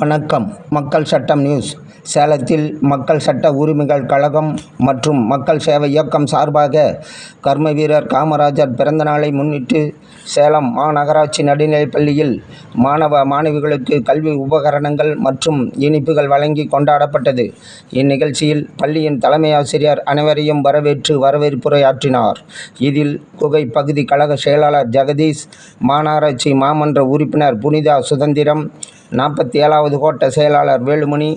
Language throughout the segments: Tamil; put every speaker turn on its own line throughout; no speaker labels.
வணக்கம். மக்கள் சட்டம் நியூஸ். சேலத்தில் மக்கள் சட்ட உரிமைகள் கழகம் மற்றும் மக்கள் சேவை இயக்கம் சார்பாக கர்ம வீரர் காமராஜர் பிறந்த நாளை முன்னிட்டு சேலம் மாநகராட்சி நடுநிலைப் பள்ளியில் மாணவ மாணவிகளுக்கு கல்வி உபகரணங்கள் மற்றும் இனிப்புகள் வழங்கி கொண்டாடப்பட்டது. இந்நிகழ்ச்சியில் பள்ளியின் தலைமை ஆசிரியர் அனைவரையும் வரவேற்று வரவேற்புரையாற்றினார். இதில் குகை பகுதி கழக செயலாளர் ஜெகதீஷ் மாநகராட்சி மாமன்ற உறுப்பினர் புனிதா சுதந்திரம் நாற்பத்தி ஏழாவது கோட்ட செயலாளர் வேலுமணி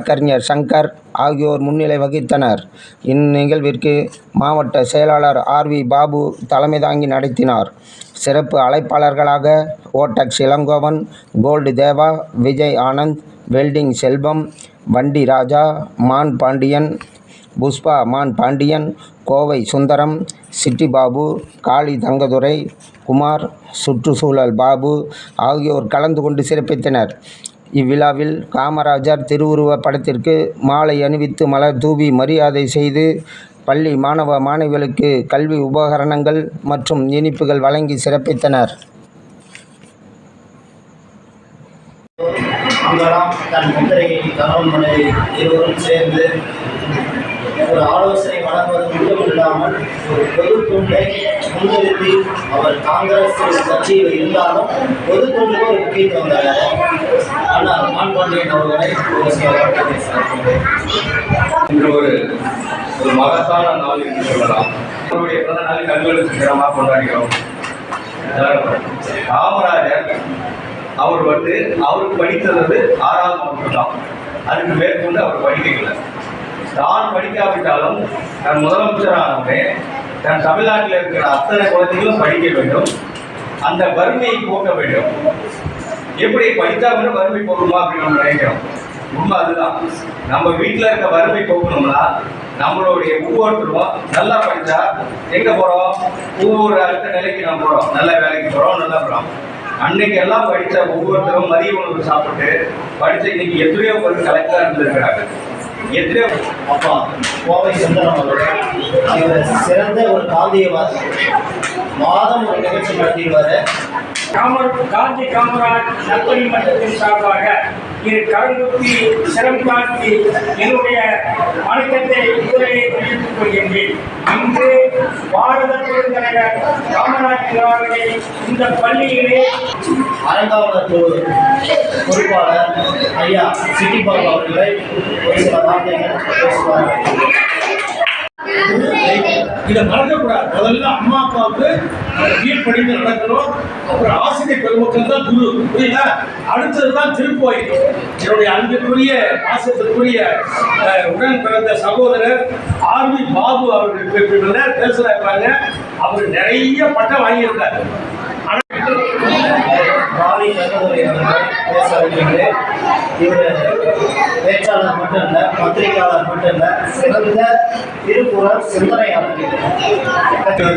வழக்கறிஞர் சங்கர் ஆகியோர் முன்னிலை வகித்தனர். இந்நிகழ்விற்கு மாவட்ட செயலாளர் ஆர்வி பாபு தலைமை தாங்கி நடத்தினார். சிறப்பு அழைப்பாளர்களாக ஓடெக்ஸ் இளங்கோவன் கோல்டு தேவா விஜய் ஆனந்த் வெல்டிங் செல்வம் வண்டி ராஜா மான் பாண்டியன் புஷ்பா மான் பாண்டியன் கோவை சுந்தரம் சிட்டி பாபு காளி தங்கதுரை குமார் சுற்றுச்சூழல் பாபு ஆகியோர் கலந்து கொண்டு சிறப்பித்தனர். இவ்விழாவில் காமராஜர் திருவுருவப் படத்திற்கு மாலை அணிவித்து மலர் தூவி மரியாதை செய்து பள்ளி மாணவ மாணவிகளுக்கு கல்வி உபகரணங்கள் மற்றும் இனிப்புகள் வழங்கி சிறப்பித்தனர்.
தன் முத்திரையை கணவன் மனைவி இருவரும் சேர்ந்து ஒரு ஆலோசனை வழங்குவது மட்டும் இல்லாமல் ஒரு பொது துண்டை முன்னிறுத்தி அவர் காங்கிரஸ் கட்சியில் இருந்தாலும் பொது துண்டுக்கு ஒரு முக்கியத்துவம் தராரு ஆனால் மான் பாண்டியன் அவர்களை ஒரு சில
இன்று ஒரு ஒரு மகத்தான நாள் என்று சொல்லலாம். அவருடைய பிறந்த நாள் கல்வெழுத்து தினமாக கொண்டாடுகிறோம். காமராஜர் அவர் வந்து அவருக்கு படித்தது ஆறாவது வகுப்பு தான். அதுக்கு மேற்கொண்டு அவர் படிக்கல தான் படிக்காவிட்டாலும் தன் முதலமைச்சராகவே தன் தமிழ்நாட்டில் இருக்கிற அத்தனை குழந்தைகளும் படிக்க வேண்டும். அந்த வறுமையை போக்க வேண்டும். எப்படி படித்தா கூட வறுமை போகணுமா அப்படின்னு நம்ம நினைக்கிறோம். உண்மை அதுதான். நம்ம வீட்டில் இருக்க வறுமை போகணும்னா நம்மளுடைய ஒவ்வொருத்தரும் நல்லா படித்தா எங்கே போகிறோம் ஒவ்வொரு அடுத்த நிலைக்கு நம்ம போகிறோம் நல்ல வேலைக்கு போகிறோம் நல்லா போகிறோம் அன்னைக்கு எல்லாம் படித்த ஒவ்வொருத்தரும் மதிய உணவு சாப்பிட்டு படித்த இன்னைக்கு எத்தனையோ பேர் கலெக்டராக இருந்திருக்கிறாங்க எத்தனையோ
அப்பா கோவை சுந்தரம் அவர்கள் இவர் சிறந்த ஒரு காந்தியவாதி. மாதம் ஒரு நிகழ்ச்சி நடத்திடுவார்.
காமர் காந்தி காமராஜ் நற்பணி மன்றத்தின் சார்பாக இரு கருங்குத்தி சிரம் காட்டி என்னுடைய வணக்கத்தை முதலிலே தெரிவித்துக் கொள்கின்றேன். இன்று பாரத பெருந்தலைவர் காமராஜ் அவர்களை இந்த பள்ளியிலே
அரங்காவலர் பொறுப்பாளர் ஐயா சிட்டி பாபு அவர்களை ஒரு சில வார்த்தைகள் பேசுவார்கள்
இதை மறக்கக்கூடாது. முதல்ல அம்மா அப்பாவுக்கு கீழ்ப்படிந்து நடக்கணும் அப்புறம் ஆசிரியர் பெருமக்கள் தான் குரு. புரியுதா? அடுத்தது தான் திருக்கோயில். என்னுடைய அன்பிற்குரிய பாசத்திற்குரிய உடன் பிறந்த சகோதரர் ஆர்வி பாபு அவர்கள் பேசுறாங்க அவர் நிறைய பட்டம் வாங்கியிருந்தார்
பேச வருகின்றேன் இவர் பேச்சாளர் மட்டும் இல்லை பத்திரிகையாளர் மட்டும் இல்லை சிறந்த திருக்குறள் சிந்தனையாளர்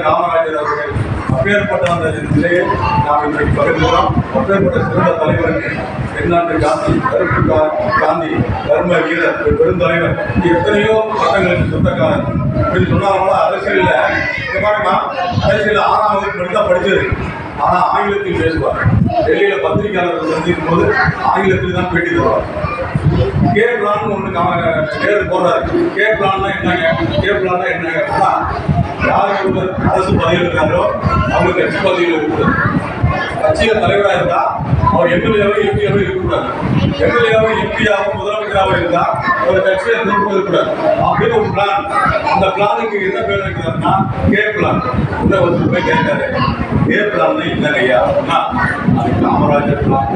காமராஜர் அவர்கள் அப்பேற்பட்ட அந்த நிலையை நாம் இன்றைக்கு பகிர்கிறோம். அப்பேற்பட்ட சிறந்த தலைவருக்கு தென்னாட்டு காந்தி கருப்பு காந்தி தர்ம வீரர் பெருந்தலைவர். எத்தனையோ பட்டங்களுக்கு சொந்தக்காரர். இப்படி சொன்னாங்களா அரசியலில் இந்த மாதிரிமா அரசியல் ஆறாம் வகுப்பு தான் படிச்சது ஆனால் ஆங்கிலத்தில் பேசுவார். டெல்லியில் பத்திரிகையாளர்கள் சந்திக்கும் போது ஆங்கிலத்தில் தான் பேட்டி தருவார். கே பிளான் ஒன்று நேரு போடுறாரு. கே பிளான்னா என்னங்க? கே பிளான்னா என்னங்க? யாருக்கு அரசு பதவியில் இருக்காரோ அவங்க கட்சி பதவியில் இருக்கக்கூடாது. கட்சியில் தலைவராக இருந்தா அவர் எம்எல்ஏவோ எம்பியாவோ இருக்கக்கூடாது. எம்எல்ஏவோ எம்பியாவோ முதலமைச்சராக இருந்தா அவர் கட்சியில் திரும்ப இருக்கக்கூடாது. அப்படின்னு ஒரு பிளான் அந்த பிளானுக்கு என்ன பேர் வைக்கிறாருன்னா கே பிளான் இந்த வந்து போய் கேட்காரு கே பிளான் என்னங்க ஐயா அப்படின்னா அது காமராஜர் பிளான்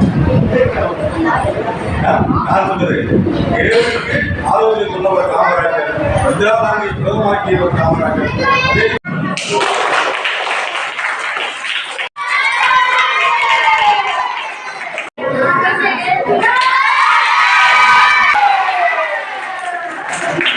யார் சொன்னது ஏழுக்கு ஆலோசனை சொன்னவர் காமராஜர் ಉದ್ಯೋಗಾಗಿ ಯೋಗವಾಗಿರುವ ಕಾಮರಾಜರು Thank you.